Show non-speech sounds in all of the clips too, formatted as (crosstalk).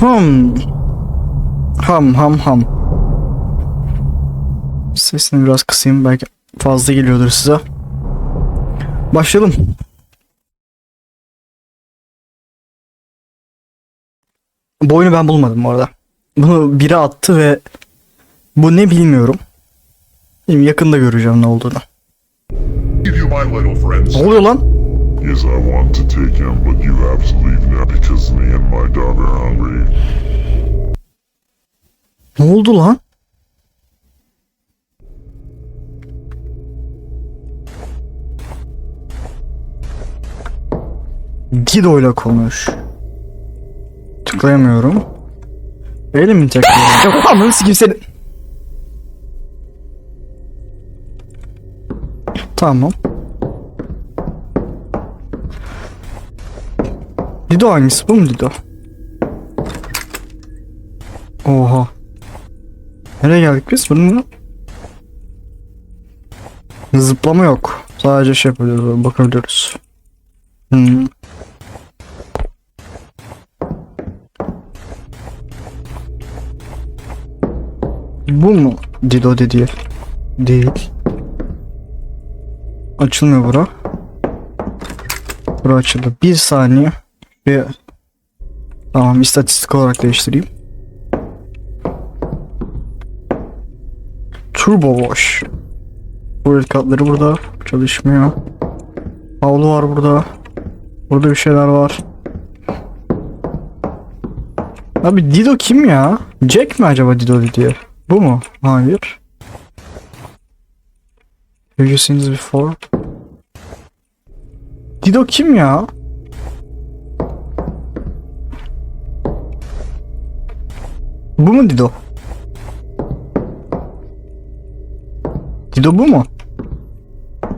Hım. Ham ham ham. Sesini biraz kısayım belki fazla geliyordur size. Başlayalım. Bu oyunu ben bulmadım bu arada. Bunu biri attı ve bu ne bilmiyorum. Şimdi yakında göreceğim ne olduğunu. Ne oluyor lan? Yes, I want to take him, but you have to leave now because me and my dog are hungry. Ne oldu lan? Dido ile konuş. Tıklayamıyorum. Öyle mi tıklayamıyorum? Ya (laughs) Ananı sikeyim seni. Tamam. Dido hangisi? Bu mu Dido? Oha. Nereye geldik biz? Bunun Zıplama yok. Sadece şey yapıyoruz, bakabiliyoruz. Hmm. Bu mu? Dido dediği. Değil. Açılmıyor bura. Bura açıldı. Bir saniye. Bir... Tamam istatistik olarak değiştireyim. Turbo Wash. Tuvalet katları burada çalışmıyor. Havlu var burada. Burada bir şeyler var. Abi Dido kim ya? Jack mi acaba Dido diye? Bu mu? Hayır. Have you seen this before? Dido kim ya? Bu mu Dido? Dido bu mu?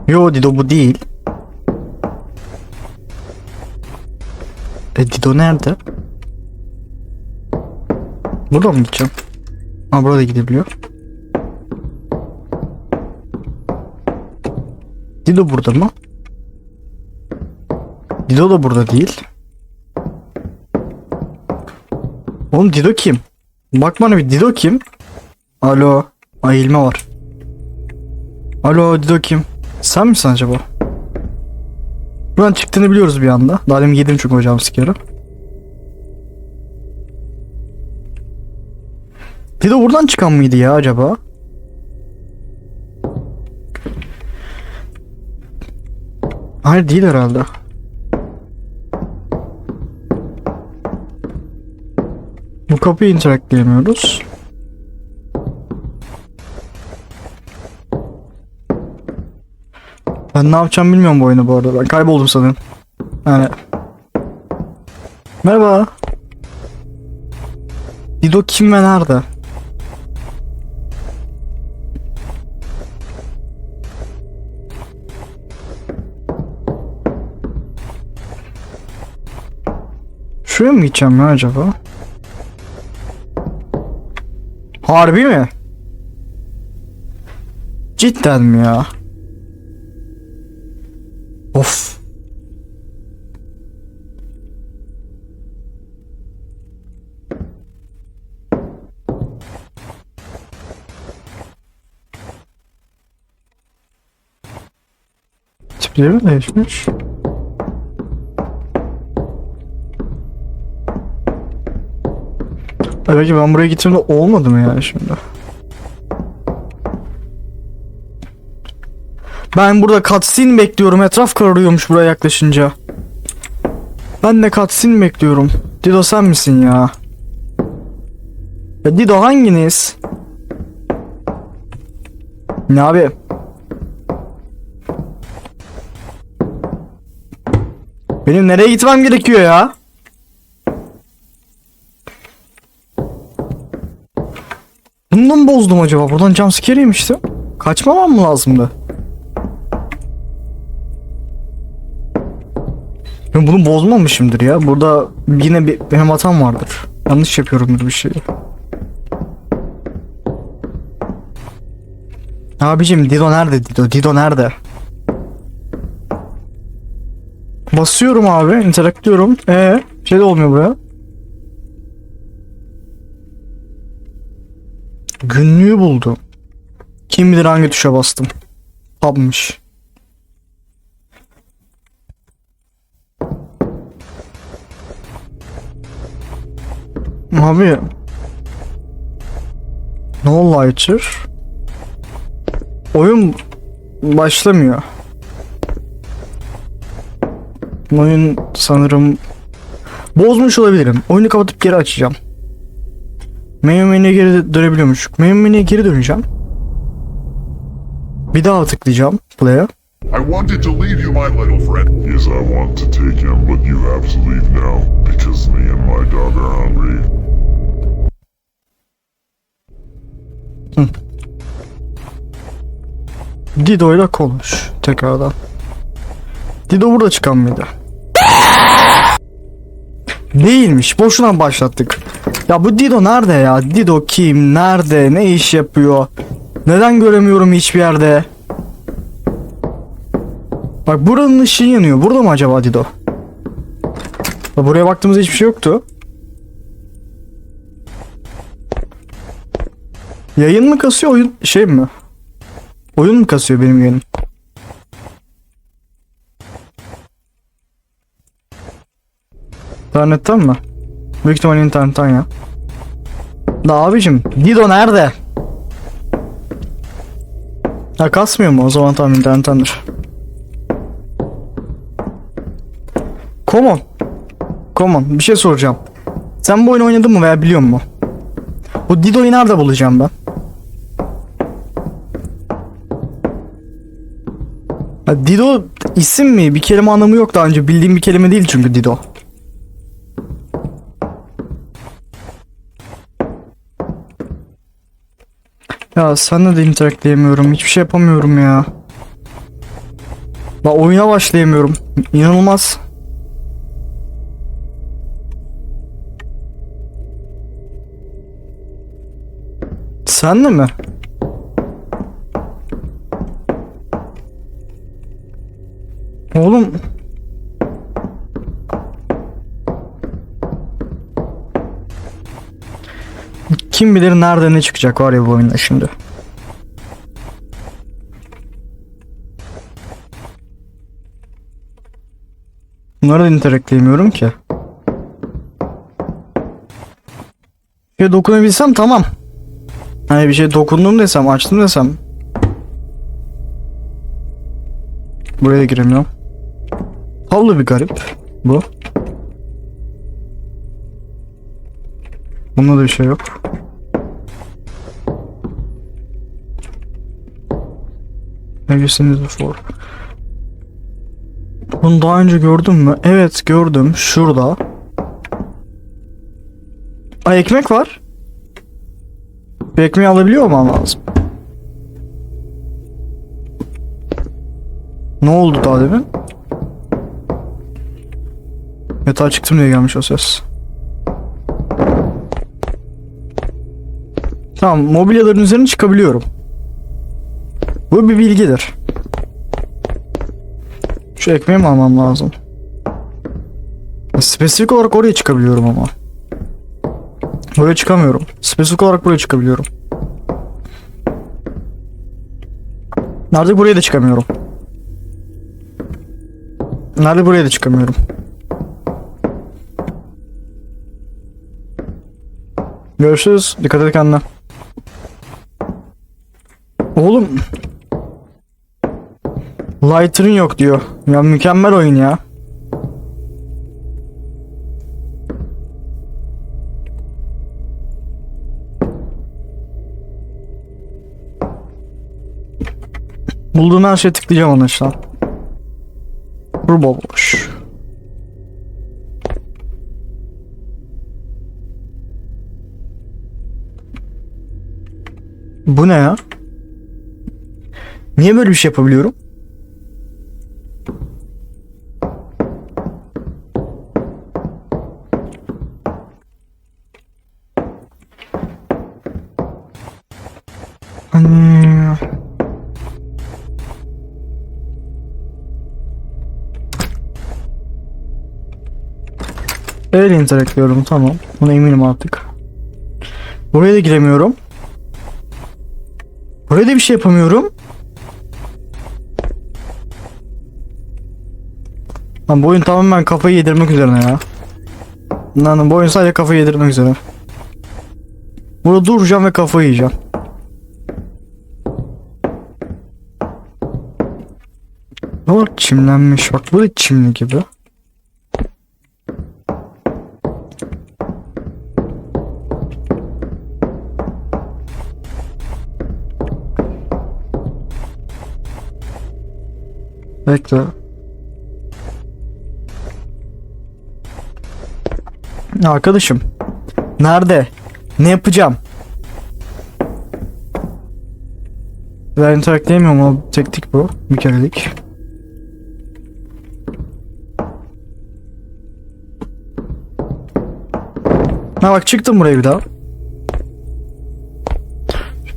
Yo Dido bu değil. E Dido nerede? Buradan mı gideceğim? Ha burada gidebiliyor. Dido burada mı? Dido da burada değil. Oğlum Dido kim? Bak bana bir Dido kim? Alo. Ay ilme var. Alo Dido kim? Sen misin acaba? Buradan çıktığını biliyoruz bir anda. Daha demin yedim çünkü hocam sikerim. Dido buradan çıkan mıydı ya acaba? Hayır değil herhalde. Kapıyı interactleyemiyoruz. Ben ne yapacağım bilmiyorum bu oyunu bu arada. Ben kayboldum sanırım. Yani. Merhaba. Dido kim ve nerede? Şuraya mı gideceğim ya acaba? Harbi mi? Cidden mi ya? Of. Tipleri mi değişmiş? Peki ben buraya gittiğimde olmadı mı yani şimdi? Ben burada cutscene bekliyorum. Etraf kararıyormuş buraya yaklaşınca. Ben de cutscene bekliyorum. Dido sen misin ya? Ya Dido hanginiz? Ne abi? Benim nereye gitmem gerekiyor ya? Bunu mu bozdum acaba? Buradan jumpscare yemiştim. Kaçmamam mı lazımdı? Ben bunu bozmamışımdır ya. Burada yine bir benim hatam vardır. Yanlış yapıyorumdur bir şey. Abicim Dido nerede Dido? Dido nerede? Basıyorum abi, interaktlıyorum. Ee, şey de olmuyor buraya. Günlüğü buldum. Kim bilir hangi tuşa bastım. Tabmış. Abi. No lighter. Oyun başlamıyor. Oyun sanırım bozmuş olabilirim. Oyunu kapatıp geri açacağım. Menü menüye geri dönebiliyormuş. Menü menüye geri döneceğim. Bir daha tıklayacağım play'a. I wanted to leave you, my little friend. Yes, I want to take him, but you have to leave now because me and my dog are hungry. Dido ile konuş tekrardan. Dido burada çıkan mıydı? Değilmiş. Boşuna başlattık. Ya bu Dido nerede ya? Dido kim? Nerede? Ne iş yapıyor? Neden göremiyorum hiçbir yerde? Bak buranın ışığı yanıyor. Burada mı acaba Dido? Ya buraya baktığımızda hiçbir şey yoktu. Yayın mı kasıyor oyun şey mi? Oyun mu kasıyor benim yayınım? İnternetten mi? Büyük ihtimalle internetten ya. Da abicim Dido nerede? Ha kasmıyor mu? O zaman tamam internettendir. Come on. Come on. Bir şey soracağım. Sen bu oyunu oynadın mı veya biliyor musun? Bu Dido'yu nerede bulacağım ben? Ha, Dido isim mi? Bir kelime anlamı yok daha önce. Bildiğim bir kelime değil çünkü Dido. Ya senle de interaktlayamıyorum. Hiçbir şey yapamıyorum ya. La oyuna başlayamıyorum. İnanılmaz. Senle mi? Oğlum Kim bilir nerede ne çıkacak var ya bu oyunda şimdi. Bunları da interaktlayamıyorum ki. Bir şey dokunabilsem tamam. Hani bir şey dokundum desem, açtım desem. Buraya giremiyorum. Tablo bir garip bu. Bunda da bir şey yok. Neresiniz before? Bunu daha önce gördüm mü? Evet gördüm. Şurada. Ay ekmek var. Bir ekmeği alabiliyor olmam lazım. Ne oldu daha demin? Yatağa çıktım diye gelmiş o ses. Tamam mobilyaların üzerine çıkabiliyorum. Bu bir bilgidir. Şu ekmeği mi almam lazım? Spesifik olarak oraya çıkabiliyorum ama. Buraya çıkamıyorum. Spesifik olarak buraya çıkabiliyorum. Nerede buraya da çıkamıyorum. Nerede buraya da çıkamıyorum. Görüşürüz. Dikkat et kendine. Oğlum. Lighter'ın yok diyor. Ya mükemmel oyun ya. Bulduğum her şeye tıklayacağım anlaşılan. Kurba boş. Bu ne ya? Niye böyle bir şey yapabiliyorum? Öyle interaktlıyorum tamam. Buna eminim artık. Buraya da giremiyorum. Buraya da bir şey yapamıyorum. Lan bu oyun tamamen kafayı yedirmek üzerine ya. Lan bu oyun sadece kafayı yedirmek üzere. Burada duracağım ve kafayı yiyeceğim. Var çimlenmiş bak bu da çimli gibi. Bekle. Arkadaşım. Nerede? Ne yapacağım? Ben interak diyemiyorum ama teknik bu. Bir kerelik. Ha bak çıktım buraya bir daha.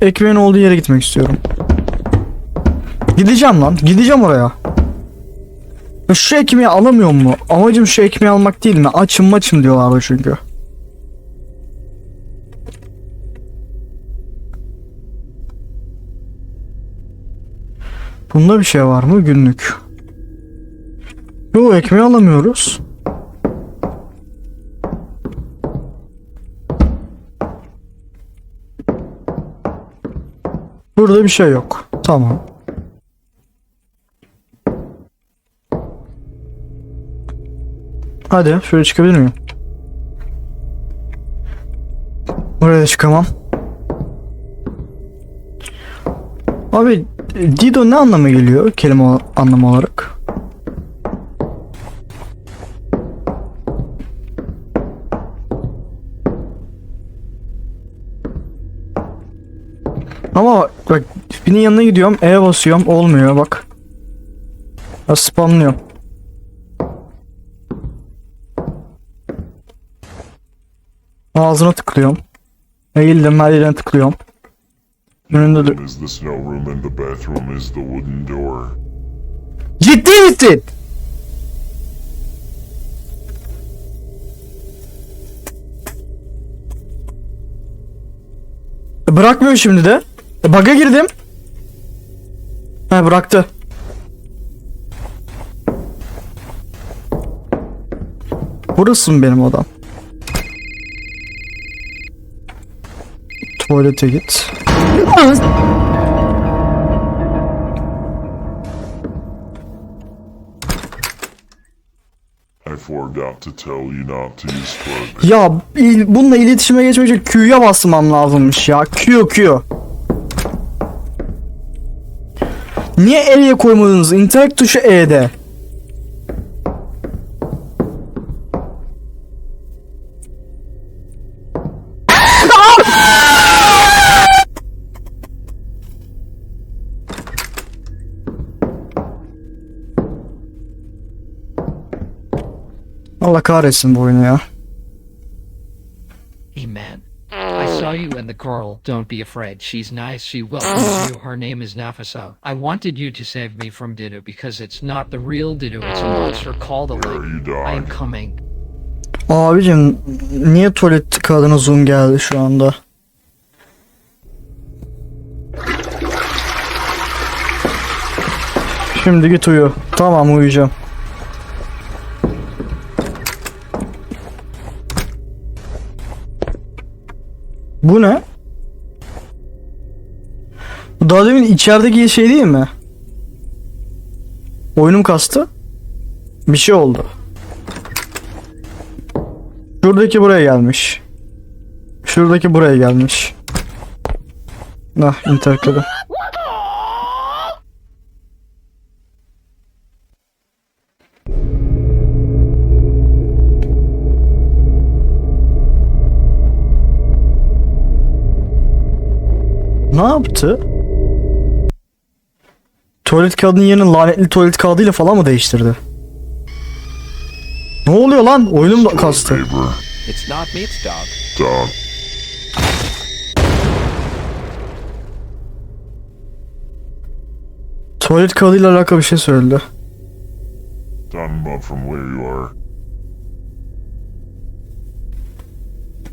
Ekmeğin olduğu yere gitmek istiyorum. Gideceğim lan. Gideceğim oraya. Ya Şu ekmeği alamıyor mu? Amacım şu ekmeği almak değil mi? Açım maçım diyorlardı çünkü. Bunda bir şey var mı? Günlük. Yo ekmeği alamıyoruz. Burada bir şey yok. Tamam. Hadi şöyle çıkabilir miyim? Buraya çıkamam. Abi Dido ne anlama geliyor kelime anlamı olarak? Ama bak birinin yanına gidiyorum E basıyorum olmuyor bak. Ya spamlıyorum. Ağzına tıklıyorum. Eğildim her yerine tıklıyorum. Önünde dur. Is the snow room and the bathroom is the wooden door. Ciddi misin? E, Bırakmıyor şimdi de. E, bug'a girdim. He bıraktı. Burası mı benim odam? Use toilet Ya il- bununla iletişime geçmek için Q'ya basmam lazımmış ya. Q Q. Niye E'ye koymadınız? İnternet tuşu E'de. Allah kahretsin bu oyunu ya. Hey man, I saw you and the girl. Don't be afraid. She's nice. She welcomes you. Her name is Nafisa. I wanted you to save me from Dido because it's not the real Dido. It's a monster called a Where are lake. I am coming. Abicim niye tuvalet kağıdına zoom geldi şu anda? Şimdi git uyu. Tamam uyuyacağım. Bu ne? Bu daha demin içerideki şey değil mi? Oyunum kastı. Bir şey oldu. Şuradaki buraya gelmiş. Şuradaki buraya gelmiş. Nah interkede. Ne yaptı? Tuvalet kağıdının yerini lanetli tuvalet kağıdıyla falan mı değiştirdi? Ne oluyor lan? Oyunum da kastı. It's not me, it's dog. Dog. Tuvalet kağıdıyla alakalı bir şey söyledi.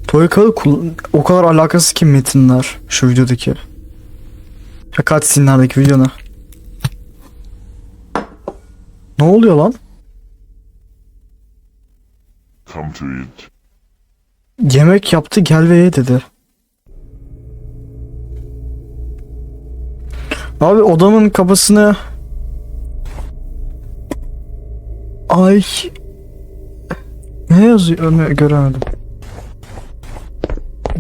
Tuvalet kağıdı o kadar alakasız ki metinler şu videodaki. Cutscene'lerdeki videonu. Ne oluyor lan? Come to eat. Yemek yaptı gel ve ye dedi. Abi odamın kapısını Ay Ne yazıyor ne göremedim.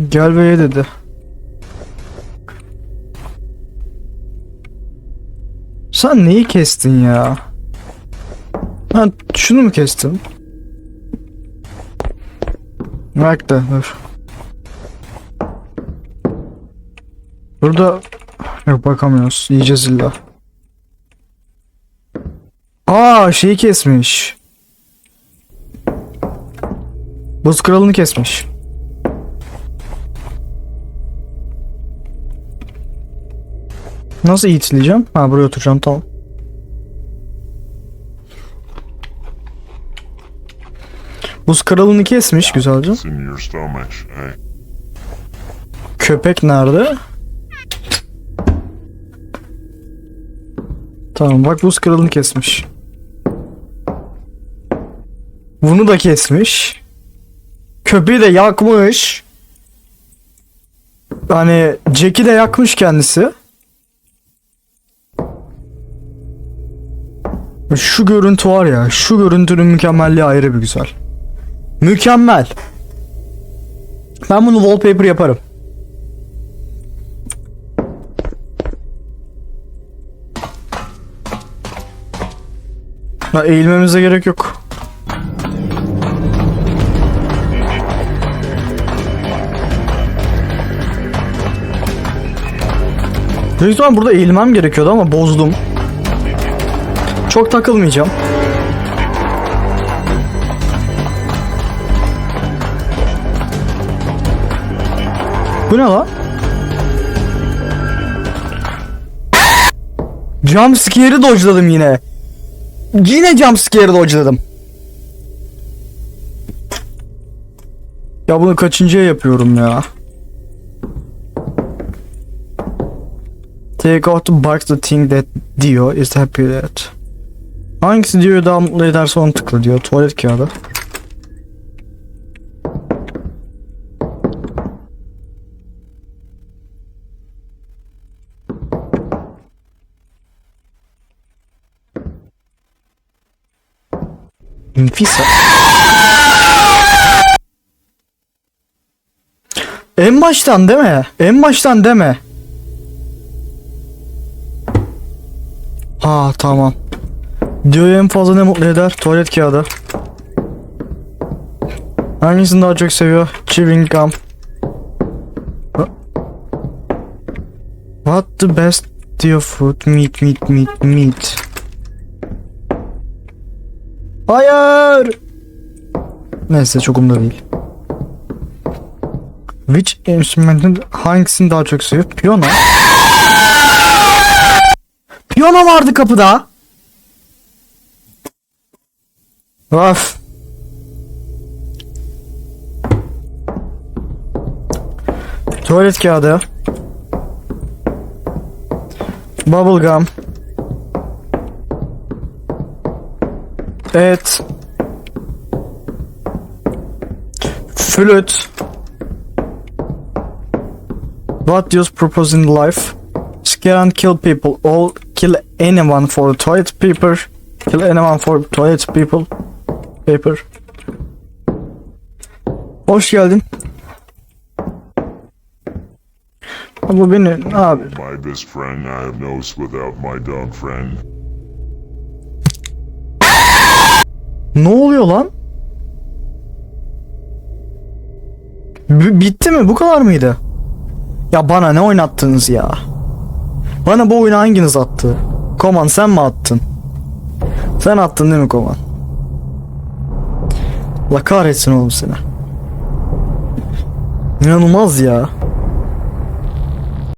Gel ve ye dedi. Sen neyi kestin ya? Ha şunu mu kestin? Bekle dur. Burada yok bakamıyoruz. Yiyeceğiz illa. Aa şeyi kesmiş. Buz kralını kesmiş. Nasıl eğitileceğim? Ha buraya oturacağım tamam. Buz kralını kesmiş güzelce. Köpek nerede? Tamam bak buz kralını kesmiş. Bunu da kesmiş. Köpeği de yakmış. Hani Jack'i de yakmış kendisi. Şu görüntü var ya, şu görüntünün mükemmelliği ayrı bir güzel. Mükemmel. Ben bunu wallpaper yaparım. Ha, eğilmemize gerek yok. Büyük ihtimal burada eğilmem gerekiyordu ama bozdum. Çok takılmayacağım. Bu ne lan? Jump scare'ı dodge'ladım yine. Yine jump scare'ı dodge'ladım. Ya bunu kaçıncıya yapıyorum ya? Take out the box the thing that Dio is happy that. Hangisi Dio'yu daha mutlu ederse onu tıkla diyor. Tuvalet kağıdı. Nefis. En baştan deme. En baştan deme. Ha tamam. Dio'yu en fazla ne mutlu eder? Tuvalet kağıdı. Hangisini daha çok seviyor? Chewing gum. Ha? What the best Dio food? Meat, meat, meat, meat. Hayır. Neyse çok umurumda değil. Which instrument'ın hangisini daha çok seviyor? Piyano. Piyano vardı kapıda. Of. Tuvalet kağıdı. Bubble gum. Et. Flüt. What you propose in life? Scare and kill people. All kill anyone for toilet paper. Kill anyone for toilet people. Paper. Hoş geldin. Bu beni abi. My best friend, I have no without my dog friend. Ne oluyor lan? B- bitti mi? Bu kadar mıydı? Ya bana ne oynattınız ya? Bana bu oyunu hanginiz attı? Koman sen mi attın? Sen attın değil mi Koman? La kahretsin oğlum seni. İnanılmaz ya.